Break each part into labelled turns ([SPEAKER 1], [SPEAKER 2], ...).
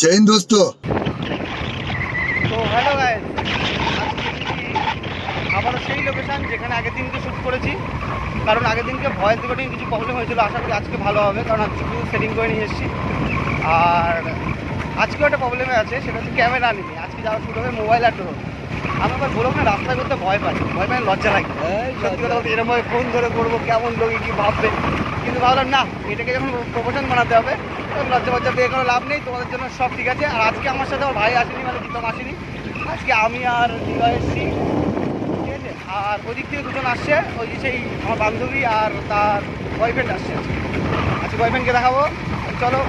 [SPEAKER 1] জয় দোস্ত
[SPEAKER 2] তো hello guys আবারও সেই লোকেশন যেখানে আগের দিনকে শ্যুট করেছি। কারণ আগের দিনকে ভয়েস রেকর্ডিং কিছু প্রবলেম হয়েছিল। আশা করি আজকে ভালো হবে। কারণ আমি শুধু সেটিং করে নিয়ে এসেছি। আর আজকেও একটা প্রবলেমে আছে সেটা হচ্ছে ক্যামেরা নিয়ে আজকে যাওয়া শুরু হবে মোবাইল আর ড্রোন আমি আবার বলব না রাস্তায় করতে ভয় পাই। ভয় পাই লজ্জা লাগে। সত্যি কথা বলতে এরকম ফোন ধরে করব কেমন লোক কি ভাববে? কিন্তু ভাবলাম না এটাকে যখন প্রমোশন বানাতে হবে তখন লজ্জা লজ্জা পেয়ে কোনো লাভ নেই তোমাদের জন্য সব ঠিক আছে। আর আজকে আমার সাথে আমার ভাই আসেনি মানে প্রীতম আসেনি। আজকে আমি আর দিবা এসেছি। ঠিক আছে? আর ওদিক থেকে দুজন আসছে ওই যে সেই আমার বান্ধবী আর তার বয়ফ্রেন্ড আসছে। আজকে বয়ফ্রেন্ডকে দেখাবো? চলো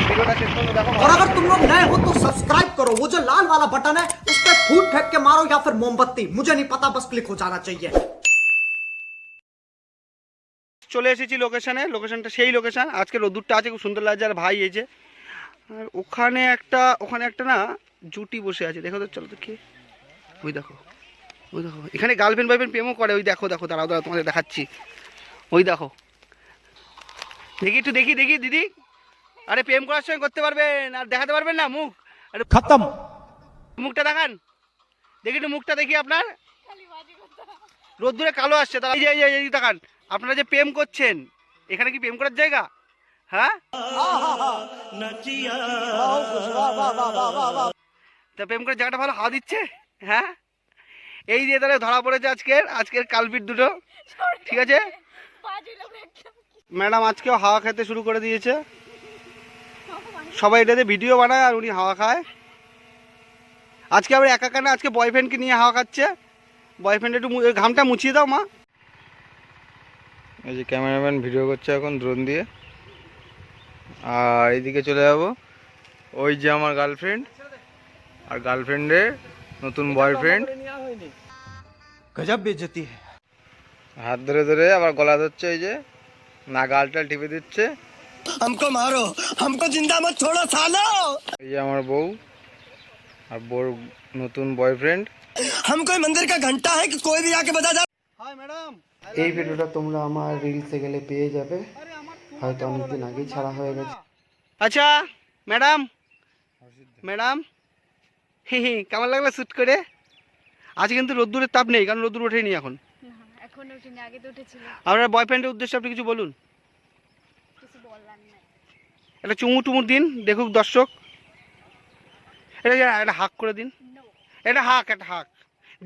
[SPEAKER 2] ভিডিওটা শেষ পর্যন্ত দেখো
[SPEAKER 3] और अगर तुम लोग नए हो तो सब्सक्राइब करो वो जो लाल वाला बटन है उस पर फूट फेंक के मारो या फिर मोमबत्ती मुझे नहीं पता बस क्लिक हो जाना चाहिए
[SPEAKER 2] চলে এসেছি লোকেশনে লোকেশনটা সেই লোকেশন আজকে রোদ্দুরটা আছে খুব সুন্দর লাগছে আর ভাই এই যে আর ওখানে একটা ওখানে একটা না জুটি বসে আছে দেখো তো চলো তো কে ওই দেখো ওই দেখো এখানে গার্লফ্রেন্ড বয়ফ্রেন্ড প্রেমও করে ওই দেখো দেখো দাঁড়াও দাঁড়াও তোমাদের দেখাচ্ছি ওই দেখো দেখি একটু দেখি দেখি দিদি আরে প্রেম করার সময় করতে পারবেন আর দেখাতে পারবেন না মুখ। আরে
[SPEAKER 3] খতম।
[SPEAKER 2] মুখটা দেখান। দেখি একটু মুখটা দেখি আপনার। রোদ্দুরে কালো আসছে তারা এই যে দেখান। আপনারা যে প্রেম করছেন এখানে কি প্রেম করার জায়গা? হ্যাঁ? তা প্রেম করার জায়গাটা ভালো হাওয়া দিচ্ছে হ্যাঁ? এই যে তাহলে ধরা পড়েছে আজকের আজকের কালপিট দুটো। ঠিক আছে? ম্যাডাম আজকেও হাওয়া খেতে শুরু করে দিয়েছে। সবাই এটাতে ভিডিও বানায় আর উনি হাওয়া খায়। আজকে আবার একা কেন আজকে বয়ফ্রেন্ডকে নিয়ে হাওয়া খাচ্ছে। বয়ফ্রেন্ড একটু ঘামটা মুছিয়ে দাও মা।
[SPEAKER 4] এই যে ক্যামেরাম্যান ভিডিও করছে এখন দ্রোন দিয়ে। আর এইদিকে চলে যাব। ওই যে আমার গার্লফ্রেন্ড আর গার্লফ্রেন্ডের নতুন বয়ফ্রেন্ড
[SPEAKER 3] গজব বেজতি
[SPEAKER 4] হাত ধরে ধরে আবার গলা ধরছে এই যে। না গালটাল টিপে দিচ্ছে।
[SPEAKER 5] हमको मारो हमको जिंदा मत छोड़ो सालो
[SPEAKER 4] এই যে আমার বউ আর বউর নতুন বয়ফ্রেন্ড
[SPEAKER 5] हम कोई मंदिर का घंटा है कि कोई भी आके बजा जा
[SPEAKER 2] হাই ম্যাডাম
[SPEAKER 6] এই ভিডিওটা তোমরা আমার রিলসে গেলে পেয়ে যাবে হয়তো অনেকদিন আগেই ছাড়া হয়ে গেছে
[SPEAKER 2] আচ্ছা ম্যাডাম ম্যাডাম হি হি কেমন লাগলো শ্যুট করে আজকে কিন্তু রোদ্দুরের তাপ নেই কারণ রোদ্দুর ওঠেনি এখন
[SPEAKER 7] না এখন উঠিনি আগে তো উঠেছিল
[SPEAKER 2] আপনার বয়ফ্রেন্ডের উদ্দেশ্যে আপনি কিছু বলুন
[SPEAKER 7] কিছু বলার নাই
[SPEAKER 2] এটা চুমু টুমু দিন দেখুক দর্শক। এটা এটা হাক করে দিন। এটা হাক এটা হাক।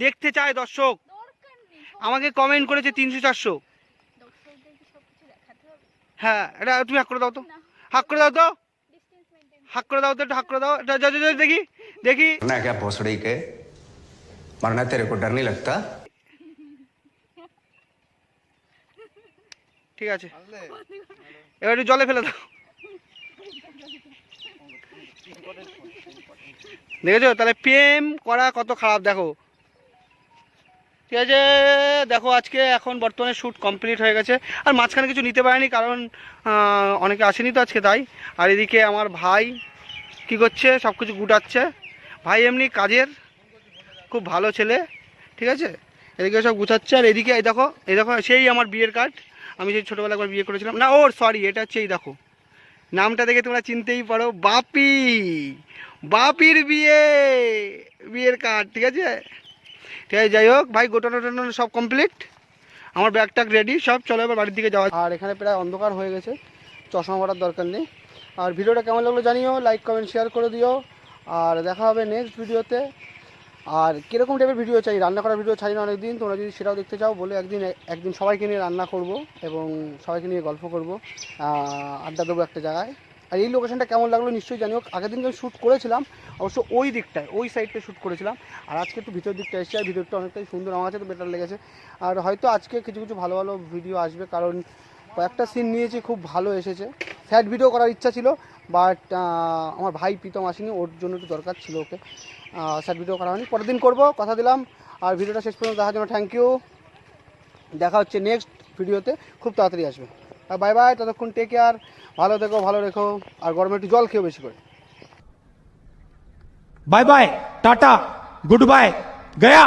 [SPEAKER 2] দেখতে চায় দর্শক। আমাকে কমেন্ট করেছে তিনশো চারশো। হ্যাঁ এটা তুমি হাক করে দাও তো। হাক করে দাও তো। হাক করে দাও তো হাক করে দাও। এটা যা যা দেখি দেখি।
[SPEAKER 8] না কে পোসড়ি কে মারনা তেরে কো ডর নি লাগতা
[SPEAKER 2] ঠিক আছে। এবার একটু জলে ফেলে দাও। দেখেছ? তাহলে প্রেম করা কত খারাপ, দেখো। ঠিক আছে? দেখো, আজকে এখন বর্তমানে শ্যুট কমপ্লিট হয়ে গেছে। আর মাঝখানে কিছু নিতে পারেনি, কারণ অনেকে আসেনি তো আজকে, তাই। আর এদিকে আমার ভাই কি করছে? সব কিছু গুটাচ্ছে। ভাই এমনি কাজের, খুব ভালো ছেলে। ঠিক আছে? এদিকে সব গুছাচ্ছে। আর এদিকে, এই দেখো এই দেখো, সেই আমার বিয়ের কার্ড আমি যে ছোটোবেলা একবার বিয়ে করেছিলাম, না, ওর সরি এটা হচ্ছে এই দেখো। নামটা দেখে তোমরা চিনতেই পারো, বাপি। বাপির বিয়ে, বিয়ের কার্ড ঠিক আছে? ঠিক আছে, যাই হোক, ভাই, গোটানো টোটানো সব কমপ্লিট আমার ব্যাগ ট্যাগ রেডি সব, চলো এবার বাড়ির দিকে যাওয়া আর এখানে প্রায় অন্ধকার হয়ে গেছে, চশমা পড়ার দরকার নেই। আর ভিডিওটা কেমন লাগল জানিও লাইক কমেন্ট শেয়ার করে দিও। আর দেখা হবে নেক্সট ভিডিওতে আর কীরকম টাইপের ভিডিও চাই? রান্না করার ভিডিও ছাড়ি না অনেকদিন, তোমরা যদি সেটাও দেখতে চাও বলে একদিন একদিন সবাইকে নিয়ে রান্না করব এবং সবাইকে নিয়ে গল্প করব আড্ডা দেবো একটা জায়গায়। আর এই লোকেশনটা কেমন লাগল নিশ্চয়ই জানিও। আগের দিন আমি শ্যুট করেছিলাম, অবশ্য ওই দিকটায়, ওই সাইডটা শ্যুট করেছিলাম। আর আজকে একটু ভিতর দিকটা এসেছে, আর ভিতরটা অনেকটাই সুন্দর, আমার কাছে তো বেটার লেগেছে। আর হয়তো আজকে কিছু কিছু ভালো ভালো ভিডিও আসবে, কারণ কয়েকটা সিন নিয়েছি, খুব ভালো এসেছে। স্যাড ভিডিও করার ইচ্ছা ছিল বাট আমার ভাই প্রীতম আসেনি, ওর জন্য একটু দরকার ছিল ওকে। স্যাড ভিডিও করা হয়নি। পরের দিন করব, কথা দিলাম, আর ভিডিওটা শেষ পর্যন্ত দেখার জন্য থ্যাংক ইউ দেখা হচ্ছে নেক্সট ভিডিওতে, খুব তাড়াতাড়ি আসবে। আর বাই বাই ততক্ষণ টেক কেয়ার ভালো থেকো, ভালো রেখো, আর গরমে একটু জল খেয়ে বেশি করে।
[SPEAKER 3] Bye bye tata good bye Gaya